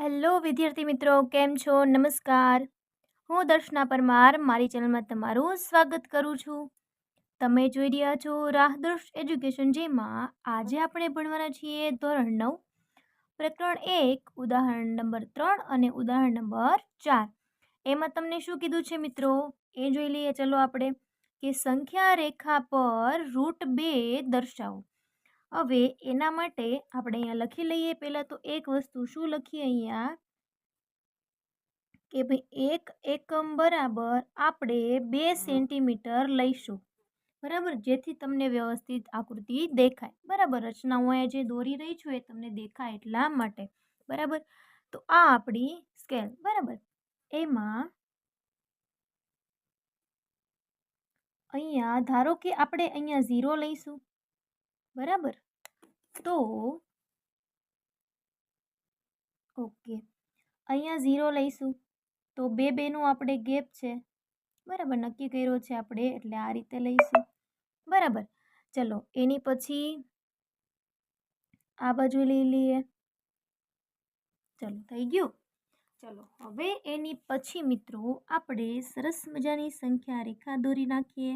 Hello વિદ્યાર્થી મિત્રો, કેમ છો? નમસ્કાર. હું દર્શના પરમાર, મારી ચેનલમાં તમારું સ્વાગત કરું છું. તમે જોઈ રહ્યા છો રાહદર્શ એજ્યુકેશન જેમાં આજે આપણે ભણવાના છીએ ધોરણ નવ. પ્રકરણ એક, ઉદાહરણ નંબર ત્રણ અને ઉદાહરણ નંબર ચાર. એમાં તમને શું કીધું છે મિત્રો? એ જોઈ લઈએ, ચલો આપણે. કે સંખ્યા રેખા પર રૂટ બે દર્શાવો. હવે એના માટે આપણે અહીંયા લખી લઈએ પહેલાં તો એક વસ્તુ શું લખીએ અહીંયા? કે ભાઈ એક એકમ બરાબર આપણે બે સેન્ટીમીટર લઈશું. બરાબર? જેથી તમને વ્યવસ્થિત આકૃતિ દેખાય. બરાબર? રચના હું અહીંયા જે દોરી રહી છું એ તમને દેખાય એટલા માટે. બરાબર? તો આ આપણી સ્કેલ. બરાબર? એમાં અહીંયા ધારો કે આપણે અહીંયા ઝીરો લઈશું. બરાબર? તો ઓકે. અહીંયા ઝીરો લઈશું. તો બે બેનું આપણે ગેપ છે. બરાબર, નક્કી કર્યો છે આપણે, એટલે આ રીતે લઈશું. બરાબર. ચલો, એની પછી આ બાજુ લઈ લઈએ. ચલો, થઈ ગયું. ચલો, હવે એની પછી મિત્રો આપણે સરસ મજાની સંખ્યા રેખા દોરી નાખીએ.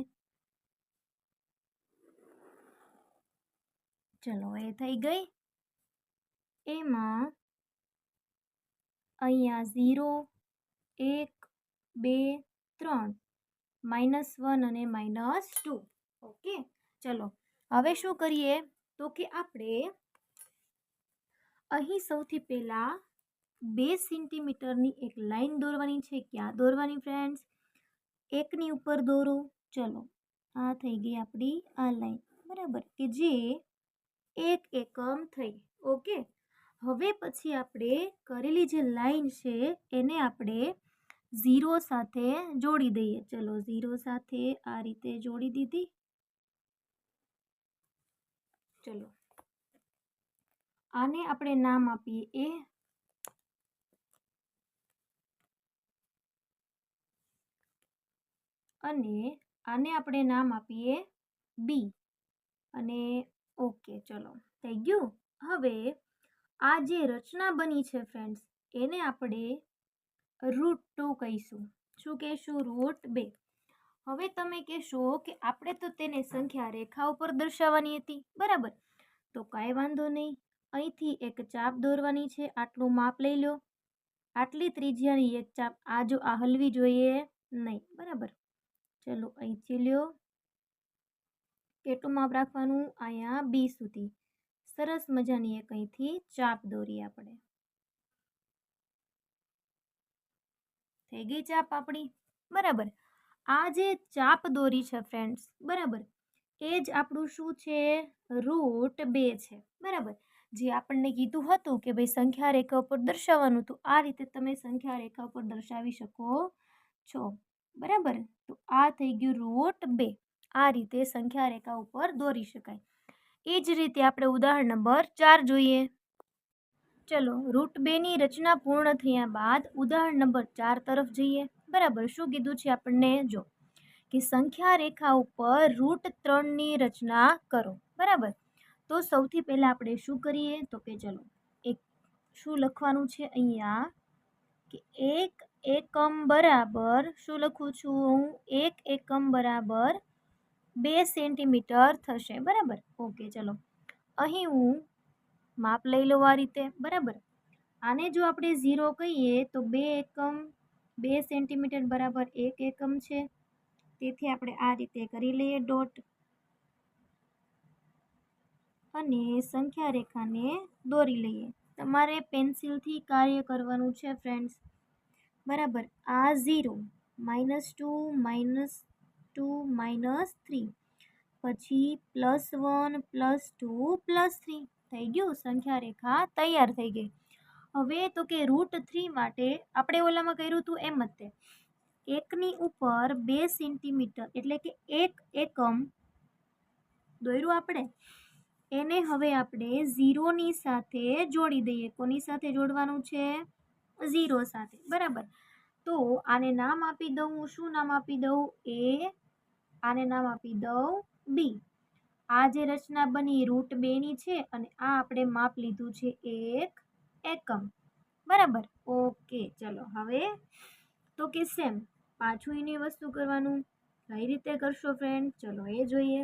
ચલો, એ થઈ ગઈ. એમાં અહીંયા ઝીરો એક, બે, ત્રણ માઇનસ વન અને માઇનસ ટુ ઓકે ચલો, હવે શું કરીએ? તો કે આપણે અહીં સૌથી પહેલાં બે સેન્ટીમીટરની એક લાઈન દોરવાની છે. ક્યાં દોરવાની ફ્રેન્ડ્સ એકની ઉપર દોરો. ચલો, આ થઈ ગઈ આપણી આ લાઈન બરાબર, કે જે એક એકમ થઈ. ઓકે? હવે પછી આપણે કરેલી જે લાઈન છે, એને આપણે ઝીરો સાથે જોડી દઈએ. ચલો, ઝીરો સાથે આ રીતે જોડી દીધી. ચલો. આને આપણે નામ આપીએ એ. અને આને આપણે નામ આપીએ બી. અને ઓકે, ચલો. થઈ ગયું હવે આ જે રચના બની છે ફ્રેન્ડ્સ એને આપણે રૂટ ટુ કહીશું. શું કહેશું? રૂટ બે. હવે તમે કહેશો કે આપણે તો તેને સંખ્યા રેખા ઉપર દર્શાવવાની હતી, બરાબર? તો કાંઈ વાંધો નહીં. અહીંથી એક ચાપ દોરવાની છે, આટલું માપ લઈ લો. આટલી ત્રિજ્યાની એક ચાપ આ જો આ હલવી જોઈએ નહીં, બરાબર? ચલો, અહીંથી લ્યો. કેટલું માપ રાખવાનું અહીંયા બી સુધી. સરસ મજાની એક અહીંથી ચાપ દોરી આપણે. થઈ ગઈ ચાપ આપણી? બરાબર. આ જે ચાપ દોરી છે ફ્રેન્ડ્સ બરાબર. એ જ આપણું શું છે? રૂટ બે છે, બરાબર. જે આપણને કીધું હતું કે ભાઈ સંખ્યા રેખા ઉપર દર્શાવવાનું, તો આ રીતે તમે સંખ્યા રેખા ઉપર દર્શાવી શકો છો. બરાબર. તો આ થઈ ગયું રૂટ બે. આ રીતે સંખ્યા રેખા ઉપર દોરી શકાય. એ જ રીતે આપણે ઉદાહરણ નંબર ચાર જોઈએ. ચલો, રૂટ બેની રચના પૂર્ણ થયા બાદ ઉદાહરણ નંબર ચાર તરફ જઈએ. બરાબર, શું કીધું છે આપણને? જો, કે સંખ્યા રેખા ઉપર રૂટ ત્રણની રચના કરો. બરાબર? તો સૌથી પહેલાં આપણે શું કરીએ? તો કે ચલો, એક, શું લખવાનું છે અહીંયા? કે એક એકમ બરાબર, શું લખું છું હું? એક એકમ બરાબર બે સેન્ટીમીટર થશે, બરાબર? ઓકે, ચલો. અહીં હું માપ લઈ લઉં આ રીતે, બરાબર? આને જો આપણે ઝીરો કહીએ, તો બે એકમ, બે સેન્ટીમીટર બરાબર એક એકમ છે. તેથી આપણે આ રીતે કરી લઈએ ડોટ. અને સંખ્યા રેખાને દોરી લઈએ. તમારે પેન્સિલથી કાર્ય કરવાનું છે, ફ્રેન્ડ્સ. બરાબર, આ zero, minus two, minus two minus three. પછી plus one, plus two, plus three. થઈ ગયું? સંખ્યા રેખા તૈયાર થઈ ગઈ. હવે તો કે રૂટ થ્રી માટે આપણે ઓલામાં કર્યું હતું એમ જ તે. એકની ઉપર બે સેન્ટીમીટર એટલે કે એક એકમ દોર્યું આપણે. એને હવે આપણે ઝીરોની સાથે જોડી દઈએ. કોની સાથે જોડવાનું છે? ઝીરો સાથે. બરાબર. તો આને નામ આપી દઉં હું શું નામ આપી દઉં? એ, આને નામ આપી દઉં બી આ જે રચના બની રૂટ બેની છે અને આ આપણે માપ લીધું છે એક એકમ. બરાબર? ઓકે, ચલો હવે તો કે સેમ પાછું એની વસ્તુ કરવાનું. કઈ રીતે કરશો ફ્રેન્ડ ચલો એ જોઈએ.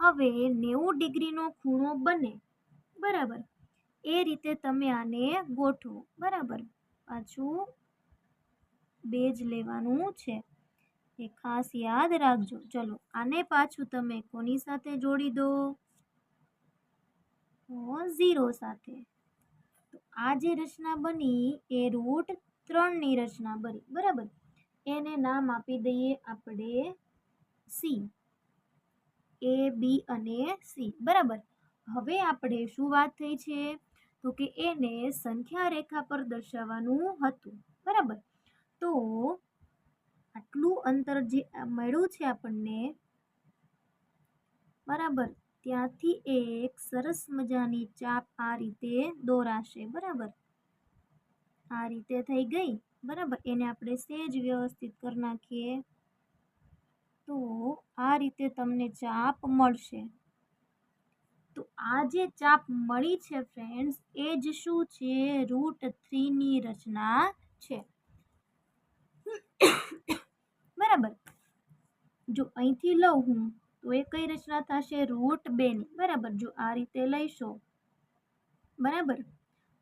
હવે નેવું ડિગ્રીનો ખૂણો બને. બરાબર? એ રીતે તમે આને ગોઠવો. બરાબર? પાછું બે જ લેવાનું છે. એ ખાસ યાદ રાખજો. ચલો, આને પાછું તમે કોની સાથે જોડી દો? ઝીરો સાથે. તો આ જે રચના બની એ રૂટ ત્રણની રચના બની. બરાબર? એને નામ આપી દઈએ આપણે સી એ બી અને સી બરાબર? હવે આપણે શું વાત થઈ છે? તો કે એને સંખ્યા રેખા પર દર્શાવવાનું હતું. બરાબર? તો આટલું અંતર જે મળ્યું છે આપણને, બરાબર, ત્યાંથી એક સરસ મજાની ચાપ આ રીતે દોરાશે, બરાબર? આ રીતે થઈ ગઈ, બરાબર? એને આપણે સેજ વ્યવસ્થિત કરી નાખીએ. તો આ રીતે તમને ચાપ મળશે. તો આ જે ચાપ મળી છે, ફ્રેન્ડ્સ, એ જ શું છે? રૂટ થ્રીની રચના છે. બરાબર. જો અહીંથી લઉં હું, તો એ કઈ રચના થશે? રૂટ બેની બરાબર. જો આ રીતે લઈશો, બરાબર?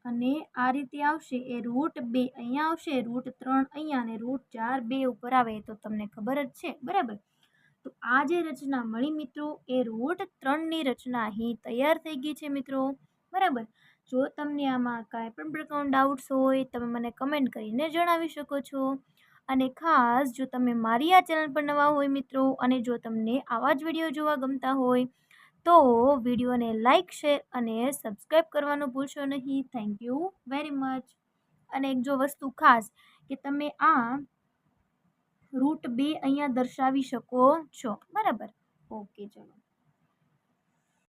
અને આ રીતે આવશે, એ રૂટ બે અહીંયા આવશે, રૂટ ત્રણ અહીંયા અને રૂટ ચાર બે ઉપર આવે તો તમને ખબર જ છે, બરાબર? તો આ જે રચના મળી મિત્રો, એ રૂટ ત્રણની રચના અહીં તૈયાર થઈ ગઈ છે મિત્રો, બરાબર? જો તમને આમાં કાંઈ પણ પ્રકારનો ડાઉટ્સ હોય, તમે મને કમેન્ટ કરીને જણાવી શકો છો. અને ખાસ જો તમે મારી આ ચેનલ પર નવા હોય મિત્રો અને જો તમને આવા જ વીડિયો જોવા ગમતા હોય, તો વિડીયોને લાઇક શેર અને સબસ્ક્રાઈબ કરવાનું ભૂલશો નહીં. Thank you very much. અને એક જો વસ્તુ ખાસ કે તમે આ રૂટ બે અહીંયા દર્શાવી શકો છો. બરાબર? ઓકે, ચલો.